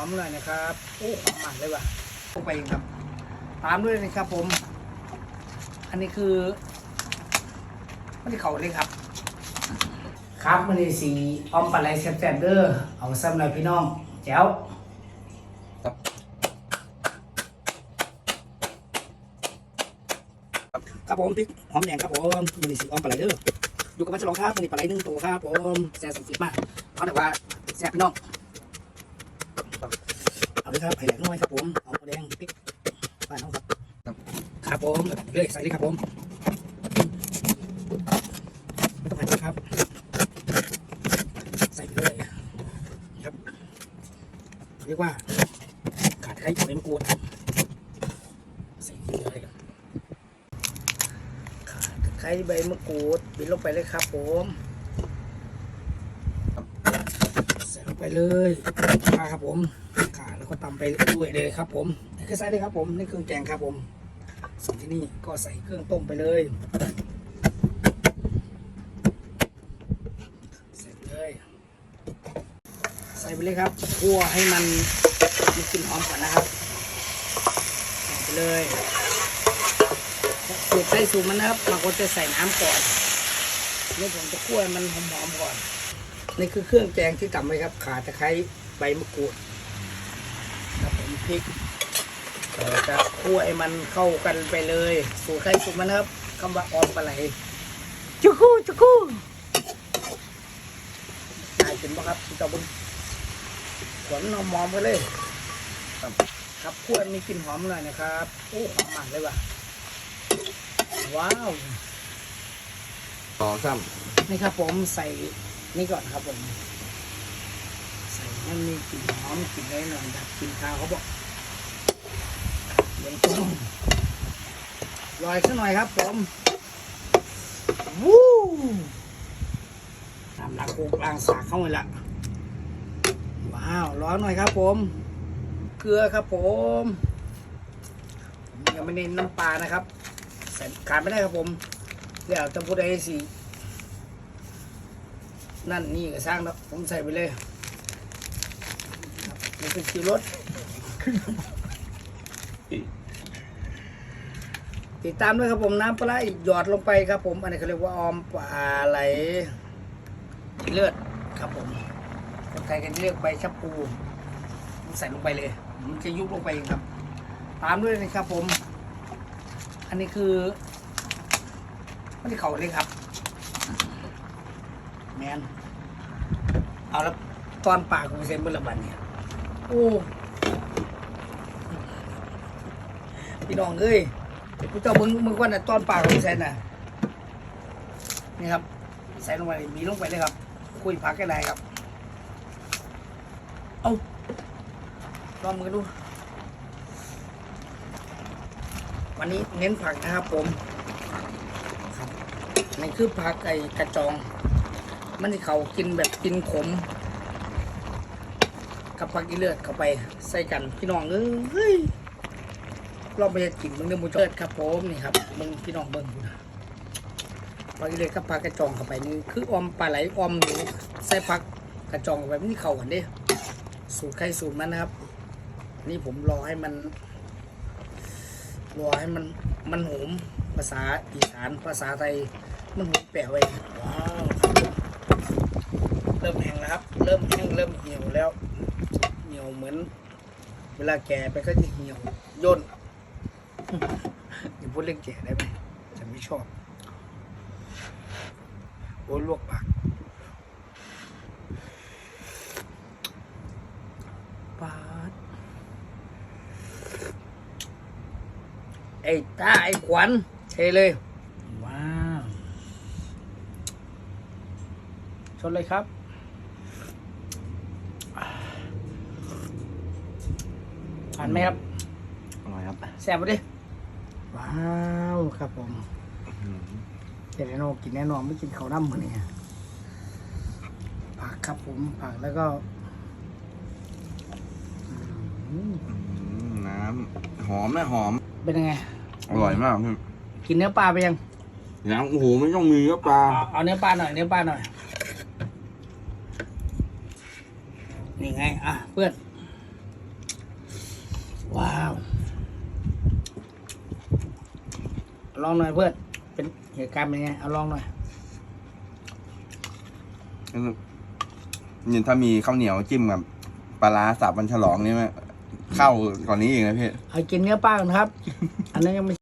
อมหน่อยนะครับโอ้หอมมากเลยว่ะลงไปอีกครับ ตามด้วยนะครับผม อันนี้คือมันที่เขาเลยครับ ครับมันนี้สีออมปลาไหลแซ่บๆเด้อเอาซ้ำหน่อยพี่น้องแจ๋วครับผมพริกหอมแดงครับผมมันนี้สีออมปลาไหลเด้ออยู่กับมันฉลองครับมันนี้ปลาไหลหนึ่งตัวครับผมแซ่บสุดๆมากเขาะแต่ว่าแซ่บพี่น้อง ครับไผ่แหกน้อยครับผมเอาหมูแดงพริกบ้านเขาครับครับผมเลยใส่เลยครับผมไม่ต้องใส่เยอะครับ ใส่เลยครับเรียกว่าขาดไข่ใบมะกรูดใส่ไปเลยครับขาดไข่ใบมะกรูดบินลงไปเลยครับผมใส่ลงไปเลยปลาครับผม ก็ตำไปด้วยเลยครับ ผมนี่คือใส่เลยครับผมนี่เครื่องแกงครับผมส่วนที่นี่ก็ใส่เครื่องต้มไปเลยเสร็จเลยใส่ไปเลยครับคั่วให้มันมีกลิ่นหอมก่อนนะครับใส่ไปเลยสูตรใส่สูตรมันนะครับบางคนจะใส่น้ำก่อนนี่ผมจะคั่วมันหอมๆก่อนนี่คือเครื่องแกงที่ตำไว้ครับ ขาตะไคร้ใบมะกรูด พริกเราจะคั่วให้มันเข้ากันไปเลยสูตรใครสูตรมันนะครับคำว่าออมปลาไหลจุกูจุกูนายเป็นปะครับพี่ตาบุญขวนนอมมอมกันเลย ครับครับคั่วให้มีกลิ่นหอมหน่อยนะครับโอ้หอมมากเลยว่ะว้าวสองสามนี่ครับผมใส่นี่ก่อนครับผม ใส่ให้มีกลิ่นหอมกลิ่นอะไรหน่อยดับกลิ่นคาวเขาบอกเดี๋ยวต้มลอยสักหน่อยครับผมวู้ทำหลักโคกลางสากเข้าไปละว้าวร้อนหน่อยครับผม เกลือครับผมยังไม่เน้นน้ำปลานะครับใส่ขาดไม่ได้ครับผมเดี๋ยวจะพูดอะไรสินั่นนี่ก็สร้างแล้วผมใส่ไปเลย นี่คือคิวรถ ติดตามด้วยครับผมน้ำปลาร้าหยอดลงไปครับ ผมอันนี้เขาเรียกว่าออมปลาไหลเลือดครับผมคนไทยกันเรียกใบชะปูใส่ลงไปเลย มันจะยุบลงไปเองครับ ตามด้วยนะครับผม อันนี้คือไม่ได้เขาเลยครับ แมนเอาแล้วตอนปากกูเซ็นเมื่อละบันเนี่ย โอ้พี่น้องเอ้ยกูเจ้ามึงมึงว่าน่ะตอนปากกูเซนน่ะนี่ครับใส่ลงไปมีลงไปเลยครับ คุยพักกันได้ครับ เอาลองมือดู วันนี้เน้นผักนะครับผมครับนี่คือผักไก่กระจอง มันที่เขากินแบบกินขม กับผักอีเลือดเข้าไปใส่กันพี่น้องเอ้ยลองไปเฮ็ดกินมึงเนื้อมูจอดครับผมนี่ครับมึงพี่น้องเบิ่งนะผักอีเลือดกับผักกระจองเข้าไปนี่คืออมปลาไหลอมหนูใส่ผักกระจองเข้าไปมันที่เข้ากันเด้สูตรใครสูตรมันนะครับ นี่ผมรอให้มันรอให้มันมันหอมภาษาอีสานภาษาไทยมันหอมแปะไว้ว้าวเริ่มแห้งแล้วครับ เริ่มแห้งเริ่มเหี่ยวแล้ว ยวเหมือน เวลาแก่ไปก็จะเหี่ยวย่นอย่าพูดเรื่องแก่ได้ไหมฉันไม่ชอบ โอ้ยลวกปากปาดไอ้ตาไอ้ขวัญเทเลย ว้าว ชนเลยครับ ผ่านไหมครับ อร่อยครับแซ่บปะดิว้าวครับผมเดี๋ยวโนกินแน่นอนไม่กินข้าวน้ำมือนี่ผักครับผมผักแล้วก็อืมน้ำหอมนะหอม เป็นยังไง อร่อยมากพี่กินเนื้อปลาไปยังน้ำโอ้โหไม่ต้องมีก็ปลา เอาเอาเนื้อปลาหน่อยเนื้อปลาหน่อยนี่ไงอะเพื่อน ว้าว ลองหน่อยเพื่อนเป็นเหตุการณ์เป็นไง เอาลองหน่อยนี่ถ้ามีข้าวเหนียวจิ้มกับปลาร้าสับวันฉลองนี่ไหมเข้าก่อนนี้อีกนะพี่เอากินเนื้อปลาก่อนครับ อันนั้นยังไม่